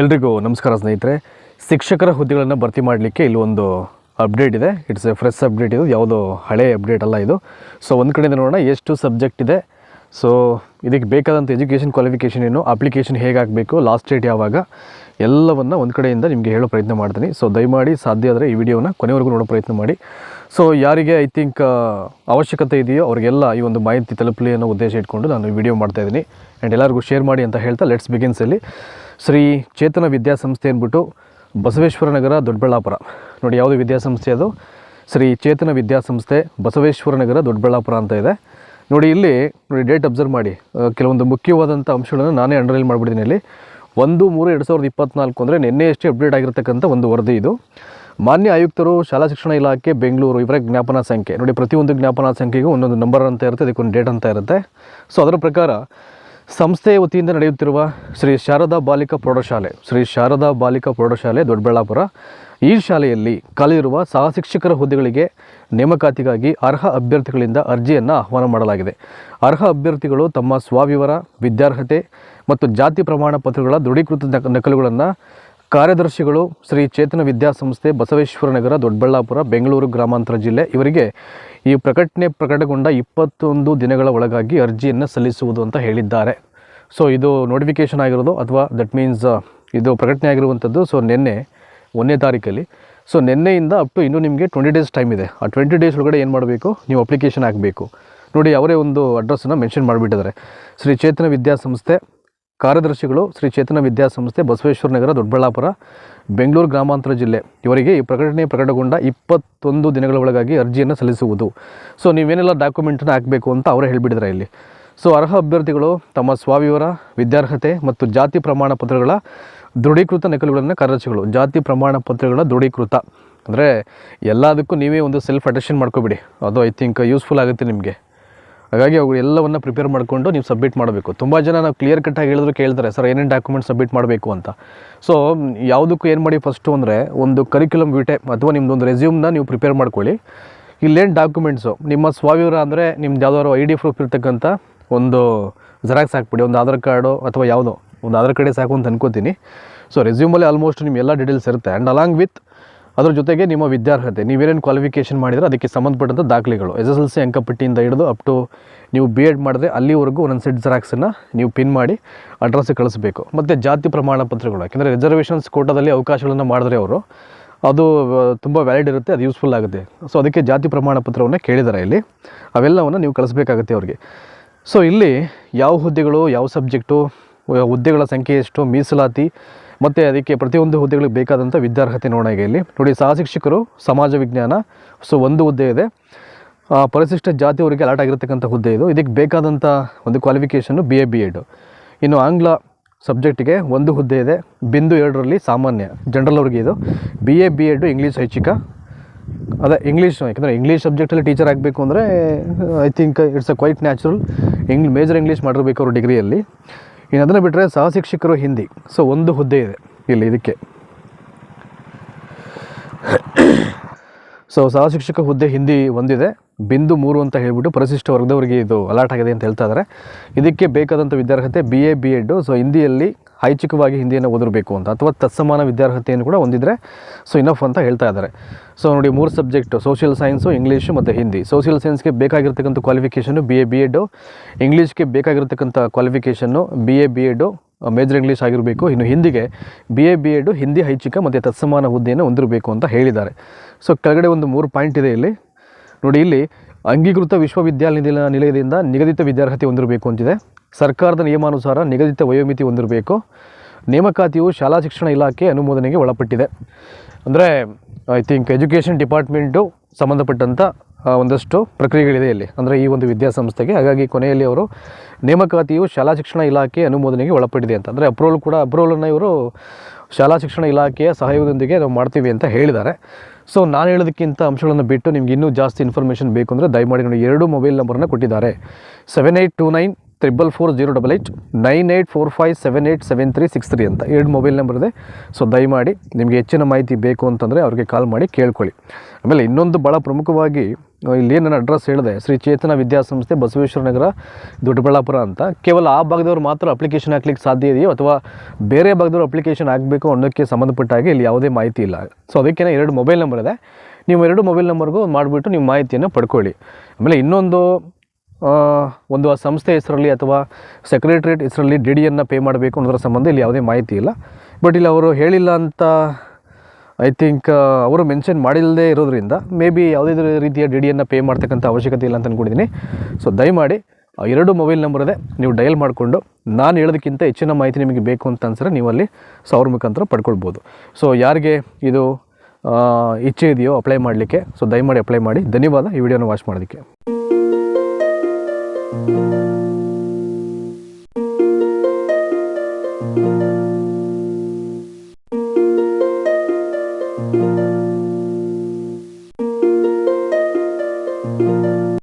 ಎಲ್ರಿಗೂ ನಮಸ್ಕಾರ ಸ್ನೇಹಿತರೆ. ಶಿಕ್ಷಕರ ಹುದ್ದೆಗಳನ್ನು ಭರ್ತಿ ಮಾಡಲಿಕ್ಕೆ ಇಲ್ಲಿ ಒಂದು ಅಪ್ಡೇಟ್ ಇದೆ. ಇಟ್ಸ್ ಎ ಫ್ರೆಶ್ ಅಪ್ಡೇಟ್ ಇದು. ಯಾವುದೋ ಹಳೆ ಅಪ್ಡೇಟ್ ಅಲ್ಲ ಇದು. ಸೊ ಒಂದು ಕಡೆಯಿಂದ ನೋಡೋಣ ಎಷ್ಟು ಸಬ್ಜೆಕ್ಟ್ ಇದೆ. ಸೊ ಇದಕ್ಕೆ ಬೇಕಾದಂಥ ಎಜುಕೇಷನ್ ಕ್ವಾಲಿಫಿಕೇಷನ್ ಏನು ಅಪ್ಲಿಕೇಶನ್ ಹೇಗೆ ಹಾಕಬೇಕು ಲಾಸ್ಟ್ ಡೇಟ್ ಯಾವಾಗ, ಎಲ್ಲವನ್ನು ಒಂದು ಕಡೆಯಿಂದ ನಿಮಗೆ ಹೇಳೋ ಪ್ರಯತ್ನ ಮಾಡ್ತೀನಿ. ಸೊ ದಯಮಾಡಿ ಸಾಧ್ಯ ಆದರೆ ಈ ವಿಡಿಯೋನ ಕೊನೆವರೆಗೂ ನೋಡೋ ಪ್ರಯತ್ನ ಮಾಡಿ. ಸೊ ಯಾರಿಗೆ ಐ ಥಿಂಕ್ ಅವಶ್ಯಕತೆ ಇದೆಯೋ ಅವರಿಗೆಲ್ಲ ಈ ಒಂದು ಮಾಹಿತಿ ತಲುಪಲಿ ಅನ್ನೋ ಉದ್ದೇಶ ಇಟ್ಕೊಂಡು ನಾನು ಈ ವಿಡಿಯೋ ಮಾಡ್ತಾಯಿದ್ದೀನಿ ಆ್ಯಂಡ್ ಎಲ್ಲರಿಗೂ ಶೇರ್ ಮಾಡಿ ಅಂತ ಹೇಳ್ತಾ ಲೆಟ್ಸ್ ಬಿಗಿನ್ಸಲ್ಲಿ ಶ್ರೀ ಚೇತನ ವಿದ್ಯಾಸಂಸ್ಥೆ ಅಂದ್ಬಿಟ್ಟು ಬಸವೇಶ್ವರ ನಗರ ದೊಡ್ಡಬಳ್ಳಾಪುರ. ನೋಡಿ, ಯಾವುದು ವಿದ್ಯಾಸಂಸ್ಥೆ ಅದು? ಶ್ರೀ ಚೇತನ ವಿದ್ಯಾಸಂಸ್ಥೆ ಬಸವೇಶ್ವರ ನಗರ ದೊಡ್ಡಬಳ್ಳಾಪುರ ಅಂತ ಇದೆ. ನೋಡಿ, ಇಲ್ಲಿ ನೋಡಿ, ಡೇಟ್ ಅಬ್ಸರ್ವ್ ಮಾಡಿ. ಕೆಲವೊಂದು ಮುಖ್ಯವಾದಂಥ ಅಂಶಗಳನ್ನು ನಾನೇ ಅಂಡರ್ಲೈನ್ ಮಾಡಿಬಿಡ್ತೀನಿ ಇಲ್ಲಿ. ಒಂದು, ಮೂರು, ಎರಡು ಸಾವಿರದ ಇಪ್ಪತ್ನಾಲ್ಕು ಅಂದರೆ ನಿನ್ನೆಯಷ್ಟೇ ಅಪ್ಡೇಟ್ ಆಗಿರತಕ್ಕಂಥ ಒಂದು ವರದಿ ಇದು. ಮಾನ್ಯ ಆಯುಕ್ತರು, ಶಾಲಾ ಶಿಕ್ಷಣ ಇಲಾಖೆ, ಬೆಂಗಳೂರು, ಇವರ ಜ್ಞಾಪನಾ ಸಂಖ್ಯೆ. ನೋಡಿ, ಪ್ರತಿಯೊಂದು ಜ್ಞಾಪನಾ ಸಂಖ್ಯೆಗೂ ಒಂದೊಂದು ನಂಬರ್ ಅಂತ ಇರುತ್ತೆ ಅದಕ್ಕೊಂದು ಡೇಟ್ ಅಂತ ಇರುತ್ತೆ. ಸೊ ಅದರ ಪ್ರಕಾರ ಸಂಸ್ಥೆಯ ವತಿಯಿಂದ ನಡೆಯುತ್ತಿರುವ ಶ್ರೀ ಶಾರದಾ ಬಾಲಿಕಾ ಪ್ರೌಢಶಾಲೆ, ಶ್ರೀ ಶಾರದಾ ಬಾಲಿಕಾ ಪ್ರೌಢಶಾಲೆ, ದೊಡ್ಡಬಳ್ಳಾಪುರ ಈ ಶಾಲೆಯಲ್ಲಿ ಕಲಿಯಿರುವ ಸಹ ಶಿಕ್ಷಕರ ಹುದ್ದೆಗಳಿಗೆ ನೇಮಕಾತಿಗಾಗಿ ಅರ್ಹ ಅಭ್ಯರ್ಥಿಗಳಿಂದ ಅರ್ಜಿಯನ್ನು ಆಹ್ವಾನ ಮಾಡಲಾಗಿದೆ. ಅರ್ಹ ಅಭ್ಯರ್ಥಿಗಳು ತಮ್ಮ ಸ್ವವಿವರ ವಿದ್ಯಾರ್ಹತೆ ಮತ್ತು ಜಾತಿ ಪ್ರಮಾಣ ಪತ್ರಗಳ ದೃಢೀಕೃತ ನಕ- ನಕಲುಗಳನ್ನು ಕಾರ್ಯದರ್ಶಿಗಳು ಶ್ರೀ ಚೇತನ ವಿದ್ಯಾಸಂಸ್ಥೆ ಬಸವೇಶ್ವರ ನಗರ, ದೊಡ್ಡಬಳ್ಳಾಪುರ, ಬೆಂಗಳೂರು ಗ್ರಾಮಾಂತರ ಜಿಲ್ಲೆ ಇವರಿಗೆ ಈ ಪ್ರಕಟಣೆ ಪ್ರಕಟಗೊಂಡ ಇಪ್ಪತ್ತೊಂದು ದಿನಗಳ ಒಳಗಾಗಿ ಅರ್ಜಿಯನ್ನು ಸಲ್ಲಿಸುವುದು ಅಂತ ಹೇಳಿದ್ದಾರೆ. ಸೊ ಇದು ನೋಟಿಫಿಕೇಶನ್ ಆಗಿರೋದು ಅಥವಾ ದಟ್ ಮೀನ್ಸ್ ಇದು ಪ್ರಕಟಣೆ ಆಗಿರುವಂಥದ್ದು ಸೊ ನಿನ್ನೆ, ಒಂದನೇ ತಾರೀಕಲ್ಲಿ. ಸೊ ನಿನ್ನೆಯಿಂದ ಅಪ್ ಟು ಇನ್ನೂ ನಿಮಗೆ ಟ್ವೆಂಟಿ ಡೇಸ್ ಟೈಮ್ ಇದೆ. ಆ ಟ್ವೆಂಟಿ ಡೇಸ್ ಒಳಗಡೆ ಏನು ಮಾಡಬೇಕು? ನೀವು ಅಪ್ಲಿಕೇಶನ್ ಹಾಕಬೇಕು. ನೋಡಿ, ಅವರೇ ಒಂದು ಅಡ್ರೆಸ್ಸನ್ನು ಮೆನ್ಷನ್ ಮಾಡಿಬಿಟ್ಟಿದ್ದಾರೆ. ಶ್ರೀ ಚೇತನ ವಿದ್ಯಾಸಂಸ್ಥೆ ಕಾರ್ಯದರ್ಶಿಗಳು ಶ್ರೀ ಚೇತನ ವಿದ್ಯಾಸಂಸ್ಥೆ ಬಸವೇಶ್ವರ ನಗರ, ದೊಡ್ಡಬಳ್ಳಾಪುರ, ಬೆಂಗಳೂರು ಗ್ರಾಮಾಂತರ ಜಿಲ್ಲೆ ಇವರಿಗೆ ಈ ಪ್ರಕಟಣೆ ಪ್ರಕಟಗೊಂಡ ಇಪ್ಪತ್ತೊಂದು ದಿನಗಳ ಒಳಗಾಗಿ ಅರ್ಜಿಯನ್ನು ಸಲ್ಲಿಸುವುದು. ಸೊ ನೀವೇನೆಲ್ಲ ಡಾಕ್ಯುಮೆಂಟನ್ನು ಹಾಕಬೇಕು ಅಂತ ಅವರೇ ಹೇಳಿಬಿಡಿದ್ರೆ ಇಲ್ಲಿ. ಸೊ ಅರ್ಹ ಅಭ್ಯರ್ಥಿಗಳು ತಮ್ಮ ಸ್ವಾವಿವರ ವಿದ್ಯಾರ್ಹತೆ ಮತ್ತು ಜಾತಿ ಪ್ರಮಾಣ ಪತ್ರಗಳ ದೃಢೀಕೃತ ನಕಲುಗಳನ್ನು ಕಾರ್ಯದರ್ಶಿಗಳು, ಜಾತಿ ಪ್ರಮಾಣ ಪತ್ರಗಳ ದೃಢೀಕೃತ. ಅಂದರೆ ಎಲ್ಲದಕ್ಕೂ ನೀವೇ ಒಂದು ಸೆಲ್ಫ್ ಅಟೆಷನ್ ಮಾಡ್ಕೊಬಿಡಿ. ಅದು ಐ ಥಿಂಕ್ ಯೂಸ್ಫುಲ್ ಆಗುತ್ತೆ ನಿಮಗೆ. ಹಾಗಾಗಿ ಅವು ಎಲ್ಲವನ್ನು ಪ್ರಿಪೇರ್ ಮಾಡಿಕೊಂಡು ನೀವು ಸಬ್ಮಿಟ್ ಮಾಡಬೇಕು. ತುಂಬ ಜನ ನಾವು ಕ್ಲಿಯರ್ ಕಟ್ಟಾಗಿ ಹೇಳಿದ್ರು ಕೇಳ್ತಾರೆ, ಸರ್, ಏನೇನು ಡಾಕ್ಯುಮೆಂಟ್ ಸಬ್ಮಿಟ್ ಮಾಡಬೇಕು ಅಂತ. ಸೊ ಯಾವುದಕ್ಕೂ ಏನು ಮಾಡಿ ಫಸ್ಟು ಅಂದರೆ ಒಂದು ಕರಿಕ್ಯುಲಮ್ ವಿಟೆ ಅಥವಾ ನಿಮ್ಮದೊಂದು ರೆಸ್ಯೂಮ್ನ ನೀವು ಪ್ರಿಪೇರ್ ಮಾಡ್ಕೊಳ್ಳಿ. ಇಲ್ಲೇನು ಡಾಕ್ಯುಮೆಂಟ್ಸು ನಿಮ್ಮ ಸ್ವಾವಿವರ ಅಂದರೆ ನಿಮ್ದು ಯಾವ್ದಾದ್ರು ಐ ಡಿ ಪ್ರೂಫ್ ಇರ್ತಕ್ಕಂಥ ಒಂದು ಜೆರಾಕ್ಸ್ ಹಾಕ್ಬಿಡಿ, ಒಂದು ಆಧಾರ್ ಕಾರ್ಡು ಅಥವಾ ಯಾವುದೋ, ಒಂದು ಆಧಾರ್ ಕಾರ್ಡೇ ಸಾಕು ಅಂತ ಅನ್ಕೋತೀನಿ. ಸೊ ರೆಸ್ಯೂಮಲ್ಲಿ ಆಲ್ಮೋಸ್ಟ್ ನಿಮ್ಮ ಎಲ್ಲ ಡೀಟೇಲ್ಸ್ ಇರುತ್ತೆ. ಆ್ಯಂಡ್ ಅಲಾಂಗ್ ವಿತ್ ಅದ್ರ ಜೊತೆಗೆ ನಿಮ್ಮ ವಿದ್ಯಾರ್ಹತೆ, ನೀವೇನೇನು ಕ್ವಾಲಿಫಿಕೇಷನ್ ಮಾಡಿದ್ರೆ ಅದಕ್ಕೆ ಸಂಬಂಧಪಟ್ಟಂಥ ದಾಖಲೆಗಳು. ಎಸ್ ಎಸ್ ಎಲ್ ಸಿ ಅಂಕಪಟ್ಟಿಯಿಂದ ಹಿಡಿದು ಅಪ್ ಟು ನೀವು ಬಿ ಎಡ್ ಮಾಡಿದ್ರೆ ಅಲ್ಲಿವರೆಗೂ ಒಂದೊಂದು ಸೆಟ್ ಜೆರಾಕ್ಸನ್ನು ನೀವು ಪಿನ್ ಮಾಡಿ ಅಡ್ರೆಸ್ ಕಳಿಸ್ಬೇಕು. ಮತ್ತು ಜಾತಿ ಪ್ರಮಾಣ ಪತ್ರಗಳು, ಯಾಕೆಂದರೆ ರಿಸರ್ವೇಷನ್ಸ್ ಕೋಟಾದಲ್ಲಿ ಅವಕಾಶಗಳನ್ನು ಮಾಡಿದ್ರೆ ಅವರು, ಅದು ತುಂಬ ವ್ಯಾಲಿಡ್ ಇರುತ್ತೆ, ಅದು ಯೂಸ್ಫುಲ್ ಆಗುತ್ತೆ. ಸೊ ಅದಕ್ಕೆ ಜಾತಿ ಪ್ರಮಾಣ ಪತ್ರವನ್ನು ಕೇಳಿದ್ದಾರೆ ಇಲ್ಲಿ. ಅವೆಲ್ಲವನ್ನು ನೀವು ಕಳಿಸ್ಬೇಕಾಗುತ್ತೆ ಅವ್ರಿಗೆ. ಸೊ ಇಲ್ಲಿ ಯಾವ ಹುದ್ದೆಗಳು, ಯಾವ ಸಬ್ಜೆಕ್ಟು ಹುದ್ದೆಗಳ ಸಂಖ್ಯೆ ಎಷ್ಟು, ಮೀಸಲಾತಿ ಮತ್ತು ಅದಕ್ಕೆ ಪ್ರತಿಯೊಂದು ಹುದ್ದೆಗಳಿಗೆ ಬೇಕಾದಂಥ ವಿದ್ಯಾರ್ಹತೆ ನೋಡೋಣ ಇಲ್ಲಿ ನೋಡಿ ಸಹ ಶಿಕ್ಷಕರು ಸಮಾಜ ವಿಜ್ಞಾನ, ಸೊ ಒಂದು ಹುದ್ದೆ ಇದೆ. ಪರಿಶಿಷ್ಟ ಜಾತಿಯವರಿಗೆ ಅಲಾಟ್ ಆಗಿರತಕ್ಕಂಥ ಹುದ್ದೆ ಇದು. ಇದಕ್ಕೆ ಬೇಕಾದಂಥ ಒಂದು qualification B A B Ed ಇನ್ನು ಆಂಗ್ಲ ಸಬ್ಜೆಕ್ಟಿಗೆ ಒಂದು ಹುದ್ದೆ ಇದೆ. ಬಿಂದು ಎರಡರಲ್ಲಿ ಸಾಮಾನ್ಯ, ಜನರಲ್ ಅವ್ರಿಗೆ ಇದು. B A B Ed English ಐಚ್ಛಿಕ. ಅದೇ ಇಂಗ್ಲೀಷ್ ಯಾಕಂದರೆ ಇಂಗ್ಲೀಷ್ ಸಬ್ಜೆಕ್ಟಲ್ಲಿ ಟೀಚರ್ ಆಗಬೇಕು ಅಂದರೆ I think it's a quite natural ಇಂಗ್ಲಿ major English ಮಾಡಿರಬೇಕು ಅವರು ಡಿಗ್ರಿಯಲ್ಲಿ ಇನ್ನು ಅದನ್ನು ಬಿಟ್ಟರೆ ಸಹ ಶಿಕ್ಷಕರು ಹಿಂದಿ. ಸೊ ಒಂದು ಹುದ್ದೆ ಇದೆ ಇಲ್ಲಿ ಇದಕ್ಕೆ. ಸೊ ಸಹಶಿಕ್ಷಕ ಹುದ್ದೆ ಹಿಂದಿ ಒಂದಿದೆ. ಬಿಂದು ಮೂರು ಅಂತ ಹೇಳ್ಬಿಟ್ಟು ಪರಿಶಿಷ್ಟ ವರ್ಗದವರಿಗೆ ಇದು ಅಲಾಟ್ ಆಗಿದೆ ಅಂತ ಹೇಳ್ತಾ ಇದ್ದಾರೆ ಇದಕ್ಕೆ ಬೇಕಾದಂಥ ವಿದ್ಯಾರ್ಹತೆ B A B Ed so ಹಿಂದಿಯಲ್ಲಿ ಐಚ್ಛಿಕವಾಗಿ ಹಿಂದಿಯನ್ನು ಓದಿರಬೇಕು ಅಂತ ಅಥವಾ ತತ್ಸಮಾನ ವಿದ್ಯಾರ್ಹತೆಯನ್ನು ಕೂಡ ಹೊಂದಿದ್ರೆ ಸೊ ಇನಫ್ ಅಂತ ಹೇಳ್ತಾ ಇದ್ದಾರೆ. ಸೊ ನೋಡಿ, ಮೂರು ಸಬ್ಜೆಕ್ಟು ಸೋಷಿಯಲ್ ಸೈನ್ಸು ಇಂಗ್ಲೀಷು ಮತ್ತು ಹಿಂದಿ ಸೋಷಿಯಲ್ ಸೈನ್ಸ್ಗೆ ಬೇಕಾಗಿರ್ತಕ್ಕಂಥ qualification B A B Ed ಇಂಗ್ಲೀಷ್ಗೆ ಬೇಕಾಗಿರ್ತಕ್ಕಂಥ qualification B A B Ed major English ಆಗಿರಬೇಕು. ಇನ್ನು ಹಿಂದಿಗೆ B A B Ed Hindi ಐಚ್ಛಿಕ ಮತ್ತು ತತ್ಸಮಾನ ಹುದ್ದೆಯನ್ನು ಹೊಂದಿರಬೇಕು ಅಂತ ಹೇಳಿದ್ದಾರೆ. ಸೊ ಕೆಳಗಡೆ ಒಂದು ಮೂರು ಪಾಯಿಂಟ್ ಇದೆ ಇಲ್ಲಿ. ನೋಡಿ, ಇಲ್ಲಿ ಅಂಗೀಕೃತ ವಿಶ್ವವಿದ್ಯಾನಿಲಯ ನಿಲಯದಿಂದ ನಿಗದಿತ ವಿದ್ಯಾರ್ಹತೆ ಹೊಂದಿರಬೇಕು ಅಂತಿದೆ. ಸರ್ಕಾರದ ನಿಯಮಾನುಸಾರ ನಿಗದಿತ ವಯೋಮಿತಿ ಹೊಂದಿರಬೇಕು. ನೇಮಕಾತಿಯು ಶಾಲಾ ಶಿಕ್ಷಣ ಇಲಾಖೆ ಅನುಮೋದನೆಗೆ ಒಳಪಟ್ಟಿದೆ. ಅಂದರೆ ಐ ಥಿಂಕ್ ಎಜುಕೇಷನ್ ಡಿಪಾರ್ಟ್ಮೆಂಟು ಸಂಬಂಧಪಟ್ಟಂಥ ಒಂದಷ್ಟು ಪ್ರಕ್ರಿಯೆಗಳಿದೆ ಇಲ್ಲಿ. ಅಂದರೆ, ಈ ಒಂದು ವಿದ್ಯಾಸಂಸ್ಥೆಗೆ. ಹಾಗಾಗಿ ಕೊನೆಯಲ್ಲಿ ಅವರು ನೇಮಕಾತಿಯು ಶಾಲಾ ಶಿಕ್ಷಣ ಇಲಾಖೆ ಅನುಮೋದನೆಗೆ ಒಳಪಟ್ಟಿದೆ ಅಂತ. ಅಂದರೆ ಅಪ್ರೂವಲ್ ಕೂಡ ಅಪ್ರೂವಲನ್ನು ಇವರು ಶಾಲಾ ಶಿಕ್ಷಣ ಇಲಾಖೆಯ ಸಹಯೋಗದೊಂದಿಗೆ ನಾವು ಮಾಡ್ತೀವಿ ಅಂತ ಹೇಳಿದ್ದಾರೆ. ಸೊ ನಾನು ಹೇಳೋದಕ್ಕಿಂತ ಅಂಶಗಳನ್ನು ಬಿಟ್ಟು ನಿಮ್ಗೆ ಇನ್ನೂ ಜಾಸ್ತಿ ಇನ್ಫಾರ್ಮೇಷನ್ ಬೇಕು ಅಂದರೆ ದಯಮಾಡಿ ನೋಡಿ ಎರಡು ಮೊಬೈಲ್ ನಂಬರನ್ನು ಕೊಟ್ಟಿದ್ದಾರೆ. Seven eight two nine triple four zero double eight nine eight four five seven eight seven three six three ಅಂತ ಎರಡು ಮೊಬೈಲ್ ನಂಬರ್ ಇದೆ. ಸೊ ದಯಮಾಡಿ ನಿಮಗೆ ಹೆಚ್ಚಿನ ಮಾಹಿತಿ ಬೇಕು ಅಂತಂದರೆ ಅವ್ರಿಗೆ ಕಾಲ್ ಮಾಡಿ ಕೇಳ್ಕೊಳ್ಳಿ. ಆಮೇಲೆ ಇನ್ನೊಂದು ಭಾಳ ಪ್ರಮುಖವಾಗಿ ಇಲ್ಲಿ ನನ್ನ ಅಡ್ರೆಸ್ ಹೇಳಿದೆ, ಶ್ರೀ ಚೇತನ ವಿದ್ಯಾಸಂಸ್ಥೆ ಬಸವೇಶ್ವರ ನಗರ, ದೊಡ್ಡಬಳ್ಳಾಪುರ ಅಂತ. ಕೇವಲ ಆ ಭಾಗದವ್ರು ಮಾತ್ರ ಅಪ್ಲಿಕೇಶನ್ ಹಾಕ್ಲಿಕ್ಕೆ ಸಾಧ್ಯ ಇದೆಯೋ ಅಥವಾ ಬೇರೆ ಭಾಗದವ್ರು ಅಪ್ಲಿಕೇಶನ್ ಹಾಕಬೇಕು ಅನ್ನೋಕ್ಕೆ ಸಂಬಂಧಪಟ್ಟಾಗಿ ಇಲ್ಲಿ ಯಾವುದೇ ಮಾಹಿತಿ ಇಲ್ಲ. ಸೊ ಅದಕ್ಕೆ ಎರಡು ಮೊಬೈಲ್ ನಂಬರ್ ಇದೆ. ನೀವು ಎರಡು ಮೊಬೈಲ್ ನಂಬರ್ಗೂ ಮಾಡಿಬಿಟ್ಟು ನೀವು ಮಾಹಿತಿಯನ್ನು ಪಡ್ಕೊಳ್ಳಿ. ಆಮೇಲೆ ಇನ್ನೊಂದು ಒಂದು ಆ ಸಂಸ್ಥೆ ಹೆಸರಲ್ಲಿ ಅಥವಾ ಸೆಕ್ರೆಟ್ರಿಯೇಟ್ ಹೆಸರಲ್ಲಿ ಡಿ ಡಿಯನ್ನು ಪೇ ಮಾಡಬೇಕು ಅನ್ನೋದ್ರ ಸಂಬಂಧ ಇಲ್ಲಿ ಯಾವುದೇ ಮಾಹಿತಿ ಇಲ್ಲ. ಬಟ್ ಇಲ್ಲಿ ಅವರು ಹೇಳಿಲ್ಲ ಅಂತ ಐ ಥಿಂಕ್ ಅವರು ಮೆನ್ಷನ್ ಮಾಡಿಲ್ಲದೆ ಇರೋದ್ರಿಂದ ಮೇ ಬಿ ಯಾವುದೇ ರೀತಿಯ ಡಿ ಡಿಯನ್ನು ಪೇ ಮಾಡ್ತಕ್ಕಂಥ ಅವಶ್ಯಕತೆ ಇಲ್ಲ ಅಂತ ಅಂದ್ಕೊಂಡಿದ್ದೀನಿ ಸೊ ದಯಮಾಡಿ ಆ ಎರಡು ಮೊಬೈಲ್ ನಂಬರ್ ಇದೆ, ನೀವು ಡಯಲ್ ಮಾಡಿಕೊಂಡು ನಾನು ಹೇಳೋದಕ್ಕಿಂತ ಹೆಚ್ಚಿನ ಮಾಹಿತಿ ನಿಮಗೆ ಬೇಕು ಅಂತ ಅನ್ಸಿದ್ರೆ ನೀವು ಅಲ್ಲಿ ಸಾವಿರ ಮುಖಾಂತರ ಪಡ್ಕೊಳ್ಬೋದು. ಸೊ ಯಾರಿಗೆ ಇದು ಇಚ್ಛೆ ಇದೆಯೋ ಅಪ್ಲೈ ಮಾಡಲಿಕ್ಕೆ, ಸೊ ದಯಮಾಡಿ ಅಪ್ಲೈ ಮಾಡಿ. ಧನ್ಯವಾದ, ಈ ವಿಡಿಯೋನ ವಾಚ್ ಮಾಡೋದಕ್ಕೆ.